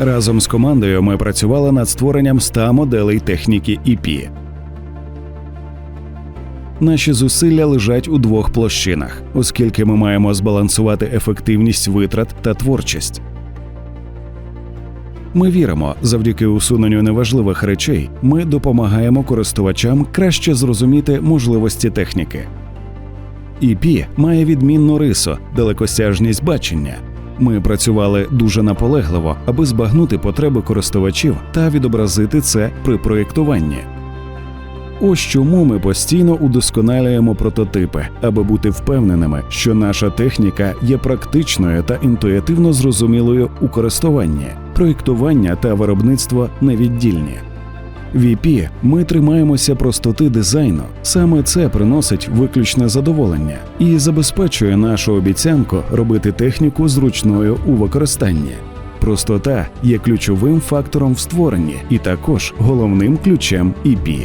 Разом з командою ми працювали над створенням 100 моделей техніки EP. Наші зусилля лежать у двох площинах, оскільки ми маємо збалансувати ефективність витрат та творчість. Ми віримо, завдяки усуненню неважливих речей, ми допомагаємо користувачам краще зрозуміти можливості техніки. EP має відмінну рису, далекосяжність бачення. Ми працювали дуже наполегливо, аби збагнути потреби користувачів та відобразити це при проєктуванні. Ось чому ми постійно удосконалюємо прототипи, аби бути впевненими, що наша техніка є практичною та інтуїтивно зрозумілою у користуванні. Проєктування та виробництво невіддільні. В EP ми тримаємося простоти дизайну. Саме це приносить виключне задоволення і забезпечує нашу обіцянку робити техніку зручною у використанні. Простота є ключовим фактором в створенні і також головним ключем EP.